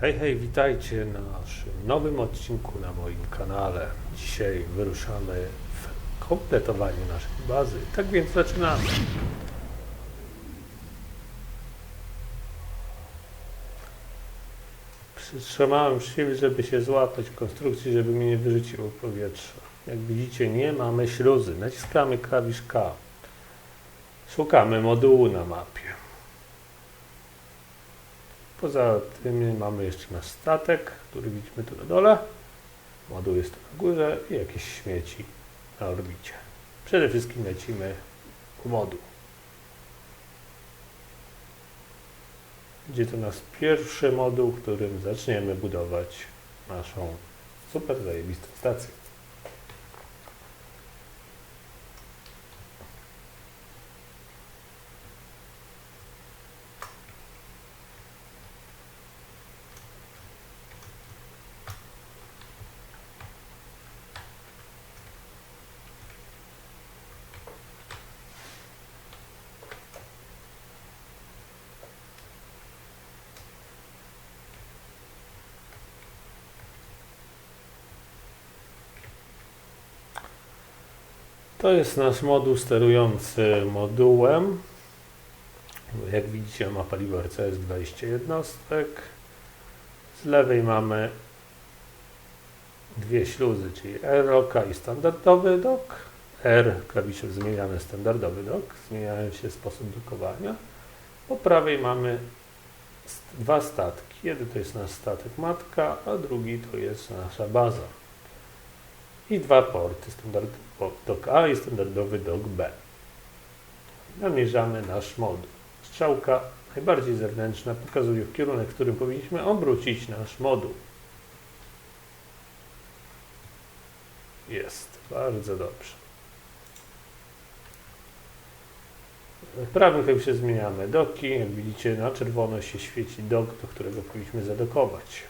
Hej, hej, witajcie na naszym nowym odcinku na moim kanale. Dzisiaj wyruszamy w kompletowanie naszej bazy. Tak więc zaczynamy. Przytrzymałem siły, żeby się złapać konstrukcji, żeby mnie nie wyrzuciło powietrza. Jak widzicie, nie mamy śluzy. Naciskamy klawisz K. Szukamy modułu na mapie. Poza tym mamy jeszcze nasz statek, który widzimy tu na dole. Moduł jest na górze i jakieś śmieci na orbicie. Przede wszystkim lecimy ku moduł. Będzie to nasz pierwszy moduł, którym zaczniemy budować naszą super zajebistą stację. To jest nasz moduł sterujący modułem. Jak widzicie ma paliwo RCS 20 jednostek. Z lewej mamy dwie śluzy, czyli R-Rock i standardowy dok. R klawisze zmieniamy standardowy dok, zmieniają się sposób dokowania. Po prawej mamy dwa statki. Jeden to jest nasz statek matka, a drugi to jest nasza baza i dwa porty, standardowy dok A i standardowy dok B. Namierzamy nasz moduł. Strzałka najbardziej zewnętrzna pokazuje w kierunek, w którym powinniśmy obrócić nasz moduł. Jest, bardzo dobrze. W prawym klawisze zmieniamy doki. Jak widzicie na czerwono się świeci dok, do którego powinniśmy zadokować.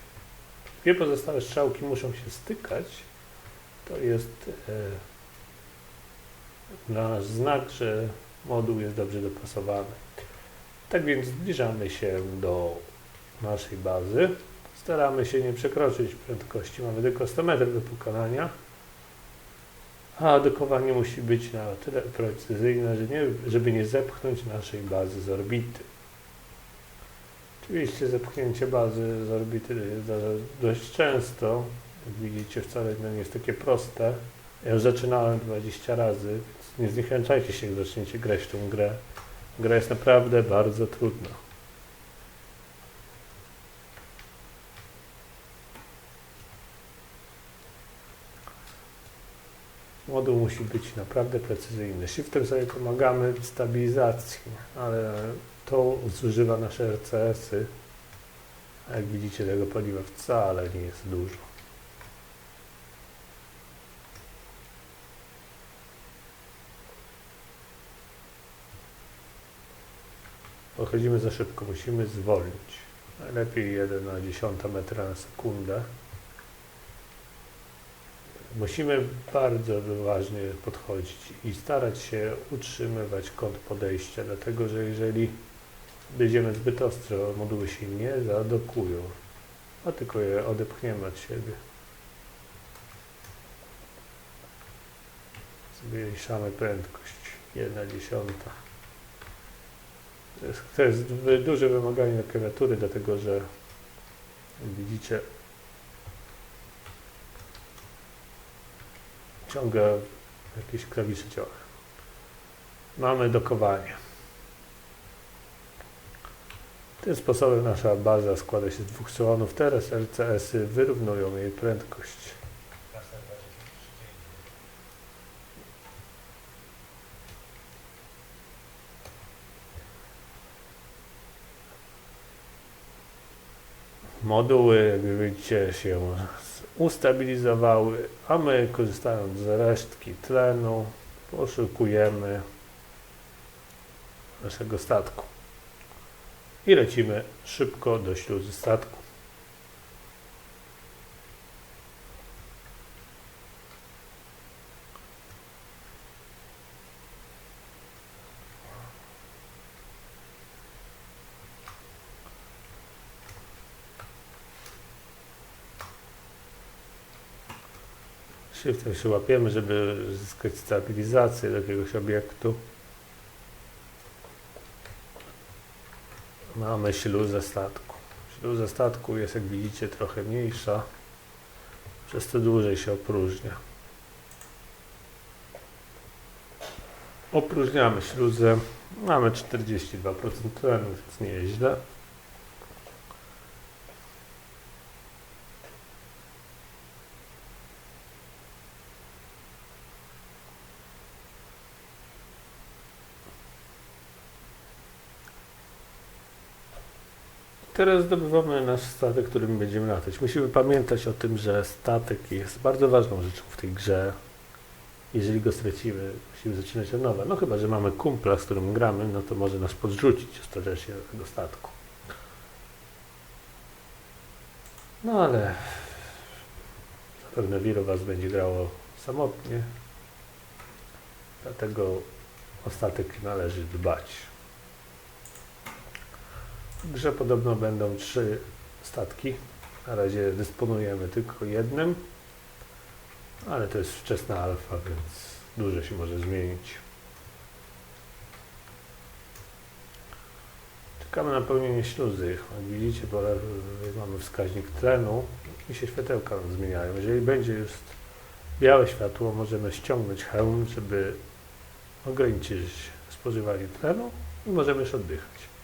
Dwie pozostałe strzałki muszą się stykać, to jest e, nasz znak, że moduł jest dobrze dopasowany. Tak więc zbliżamy się do naszej bazy. Staramy się nie przekroczyć prędkości. Mamy tylko 100 metrów do pokonania. A dokowanie musi być na tyle precyzyjne, że nie, żeby nie zepchnąć naszej bazy z orbity. Oczywiście zepchnięcie bazy z orbity zdarza dość często, jak widzicie, wcale nie jest takie proste. Ja już zaczynałem 20 razy, więc nie zniechęcajcie się, jak zaczniecie grać w tą grę. Gra jest naprawdę bardzo trudna. Moduł musi być naprawdę precyzyjny. Shiftem sobie pomagamy w stabilizacji, ale to zużywa nasze RCS-y. Jak widzicie, tego paliwa wcale nie jest dużo. Pochodzimy za szybko, musimy zwolnić. Najlepiej 1 na 10 metra na sekundę. Musimy bardzo wyważnie podchodzić i starać się utrzymywać kąt podejścia, dlatego że jeżeli będziemy zbyt ostro, moduły się nie zadokują, a tylko je odepchniemy od siebie. Zmniejszamy prędkość 1 dziesiąta. To jest, duże wymaganie klawiatury, dlatego że widzicie ciągle jakieś klawisze działa. Mamy dokowanie. Tym sposobem nasza baza składa się z dwóch salonów. Teraz LCS-y wyrównują jej prędkość. Moduły, widzicie, się ustabilizowały, a my korzystając z resztki tlenu poszukujemy naszego statku i lecimy szybko do śluzy statku. Shiftem się łapiemy, żeby zyskać stabilizację do jakiegoś obiektu. Mamy śluzę statku. Śluza statku jest, jak widzicie, trochę mniejsza, przez to dłużej się opróżnia. Opróżniamy śluzę. Mamy 42% tlenu, więc nie jest źle. Teraz zdobywamy nasz statek, którym będziemy latać. Musimy pamiętać o tym, że statek jest bardzo ważną rzeczą w tej grze. Jeżeli go stracimy, musimy zaczynać od nowa. No chyba, że mamy kumpla, z którym gramy, no to może nas podrzucić ostatecznie do tego statku. No ale zapewne wielu Was będzie grało samotnie. Dlatego o statek należy dbać. Grze podobno będą trzy statki. Na razie dysponujemy tylko jednym, ale to jest wczesna alfa, więc dużo się może zmienić. Czekamy na pełnienie śluzy. Jak widzicie, po lewej mamy wskaźnik tlenu i się światełka zmieniają. Jeżeli będzie już białe światło, możemy ściągnąć hełm, żeby ograniczyć spożywanie tlenu i możemy już oddychać.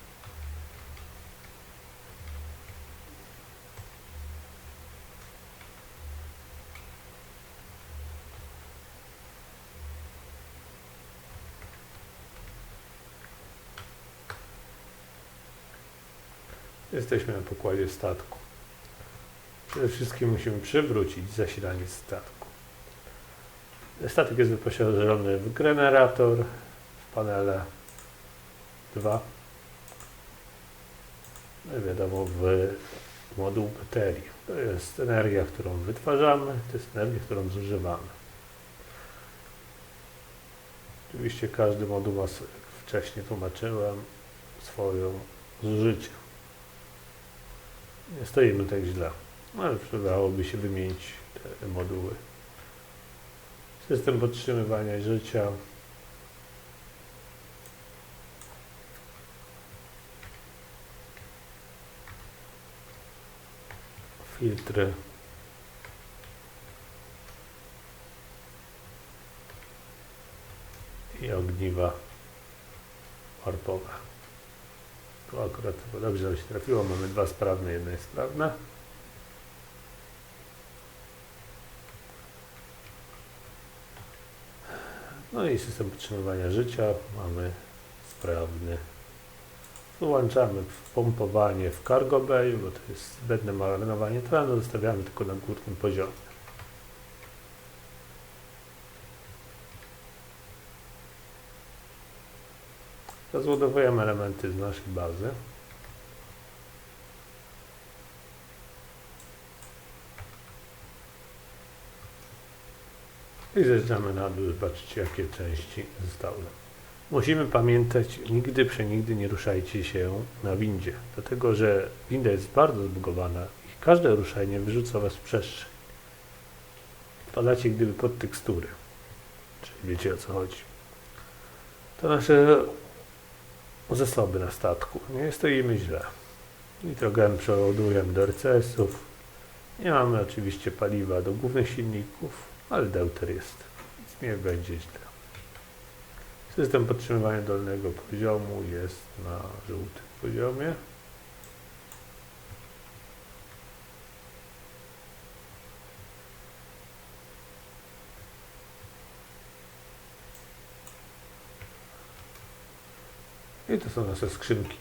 Jesteśmy na pokładzie statku. Przede wszystkim musimy przywrócić zasilanie statku. Statek jest wyposażony w generator, w panele 2. No i wiadomo, w moduł baterii. To jest energia, którą wytwarzamy, to jest energia, którą zużywamy. Oczywiście każdy moduł ma, wcześniej tłumaczyłem, swoją zużycie. Nie stoimy tak źle, ale przydałoby się wymienić te moduły. System podtrzymywania życia. Filtry. I ogniwa warpowe. Tu akurat to dobrze nam się trafiło. Mamy dwa sprawne, jedna jest sprawna. No i system podtrzymywania życia mamy sprawny. Wyłączamy pompowanie w cargo bay, bo to jest zbędne marynowanie tlenu, zostawiamy tylko na górnym poziomie. Rozładowujemy elementy z naszej bazy. I zjeżdżamy na dół, zobaczcie jakie części zostały. Musimy pamiętać, nigdy przenigdy nie ruszajcie się na windzie, dlatego że winda jest bardzo zbugowana i każde ruszenie wyrzuca Was w przestrzeń. Wpadacie gdyby pod tekstury, czyli wiecie o co chodzi. To nasze zasoby na statku. Nie stoimy źle. Nitrogen przeładujemy do RCS-ów. Nie mamy oczywiście paliwa do głównych silników, ale deuter jest, więc nie będzie źle. System podtrzymywania dolnego poziomu jest na żółtym poziomie. I to są nasze skrzynki,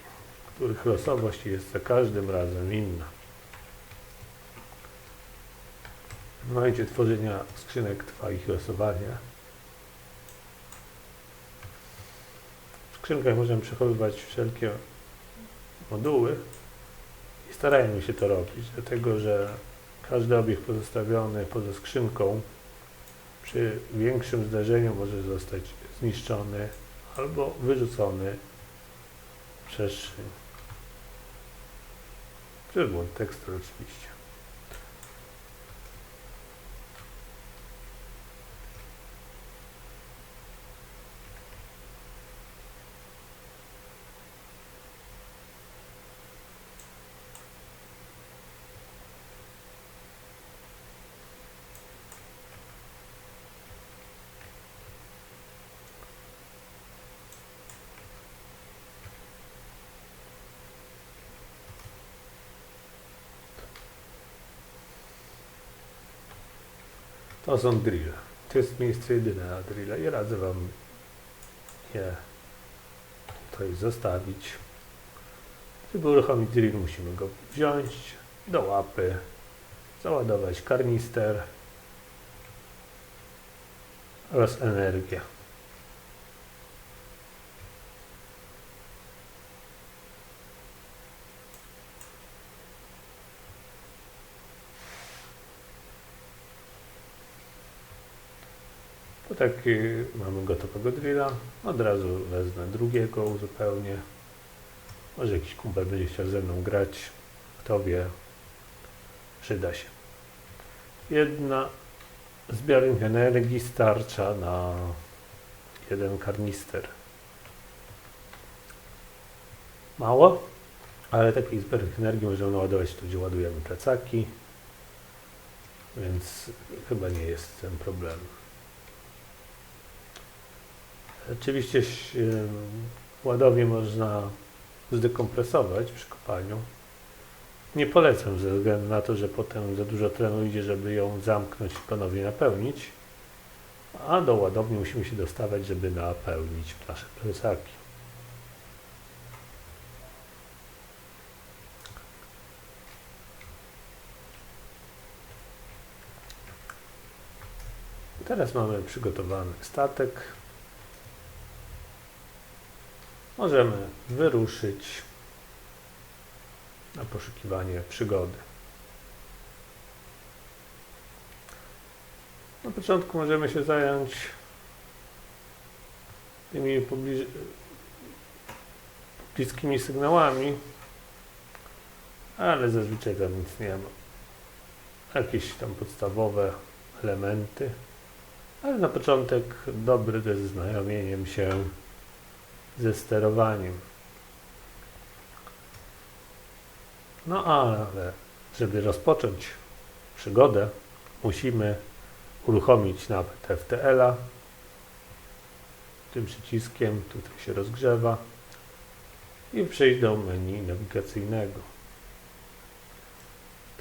których losowość jest za każdym razem inna. W momencie tworzenia skrzynek trwa ich losowanie. W skrzynkach możemy przechowywać wszelkie moduły i starajmy się to robić, dlatego że każdy obiekt pozostawiony poza skrzynką przy większym zdarzeniu może zostać zniszczony albo wyrzucony przestrzeń. Przez błąd tekstur oczywiście. To są drille. To jest miejsce jedyne na drille i radzę Wam je tutaj zostawić. Żeby uruchomić drill musimy go wziąć do łapy, załadować karnister oraz energię. Po tak y, mamy gotowego drilla. Od razu wezmę drugiego, uzupełnię. Może jakiś kumpel będzie chciał ze mną grać. Kto wie, przyda się. Jedna zbiornik energii starcza na jeden karnister. Mało, ale taki zbiornik energii możemy naładować tu, gdzie ładujemy plecaki. Więc chyba nie jest ten problem. Oczywiście ś- ładowie można zdekompresować przy kopaniu. Nie polecam ze względu na to, że potem za dużo tlenu idzie, żeby ją zamknąć i ponownie napełnić. A do ładowni musimy się dostawać, żeby napełnić nasze plecaki. Teraz mamy przygotowany statek. Możemy wyruszyć na poszukiwanie przygody. Na początku możemy się zająć tymi bliskimi sygnałami, ale zazwyczaj tam nic nie ma. Jakieś tam podstawowe elementy, ale na początek dobry to jest znajomieniem się ze sterowaniem. No ale żeby rozpocząć przygodę, musimy uruchomić nawet FTL-a. Tym przyciskiem tutaj się rozgrzewa i przejść do menu nawigacyjnego.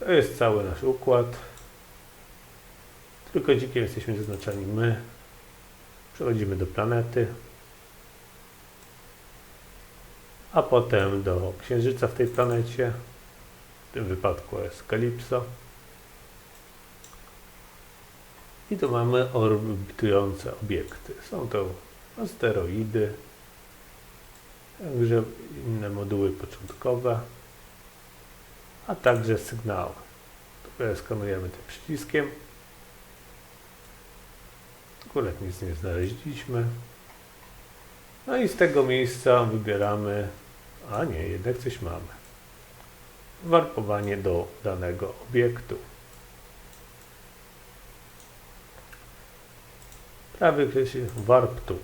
To jest cały nasz układ. Tylko dzikiem jesteśmy zaznaczani my. Przechodzimy do planety. A potem do Księżyca w tej planecie. W tym wypadku jest Kalipso. I tu mamy orbitujące obiekty. Są to asteroidy, także inne moduły początkowe, a także sygnały. Tutaj skanujemy tym przyciskiem. Akurat nic nie znaleźliśmy. No i z tego miejsca wybieramy, a nie, jednak coś mamy. Warpowanie do danego obiektu. Prawy kresie warp tu.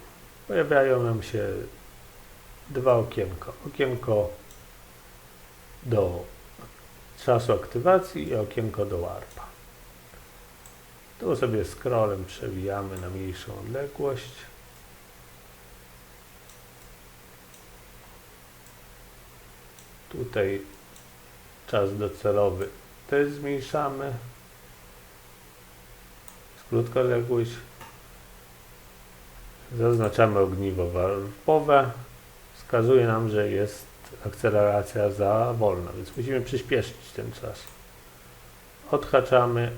Pojawiają nam się dwa okienka. Okienko do czasu aktywacji i okienko do warpa. Tu sobie scrollem przewijamy na mniejszą odległość. Tutaj czas docelowy też zmniejszamy. Skrótka odległość. Zaznaczamy ogniwo warpowe. Wskazuje nam, że jest akceleracja za wolna, więc musimy przyspieszyć ten czas. Odhaczamy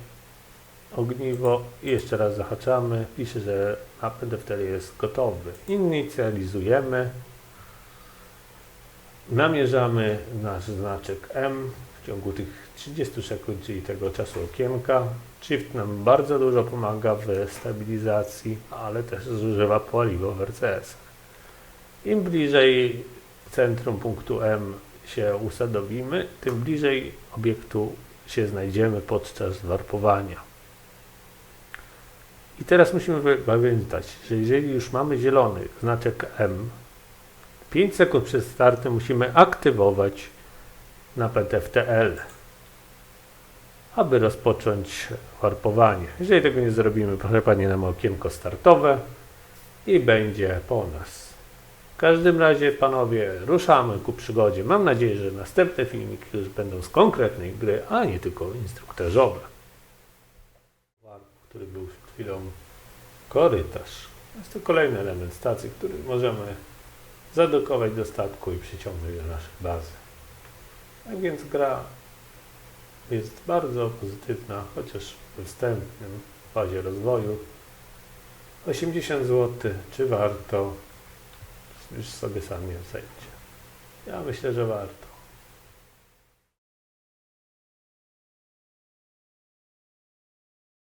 ogniwo i jeszcze raz zahaczamy. Pisze, że napęd wtedy jest gotowy. Inicjalizujemy. Namierzamy nasz znaczek M w ciągu tych 30 sekund, czyli tego czasu okienka. Shift nam bardzo dużo pomaga w stabilizacji, ale też zużywa paliwo w RCS. Im bliżej centrum punktu M się usadowimy, tym bliżej obiektu się znajdziemy podczas warpowania. I teraz musimy pamiętać, że jeżeli już mamy zielony znaczek M, 5 sekund przed startem musimy aktywować napęd FTL, aby rozpocząć warpowanie. Jeżeli tego nie zrobimy, proszę Pani, nam okienko startowe i będzie po nas. W każdym razie, panowie, ruszamy ku przygodzie. Mam nadzieję, że następne filmiki już będą z konkretnej gry, a nie tylko instruktażowe. Warp, który był przed chwilą korytarz. Jest to kolejny element stacji, który możemy zadokować do statku i przyciągnąć do naszej bazy. Tak więc gra jest bardzo pozytywna, chociaż we wstępnym fazie rozwoju. 80 zł, czy warto? Już sobie sami ocenicie. Ja myślę, że warto.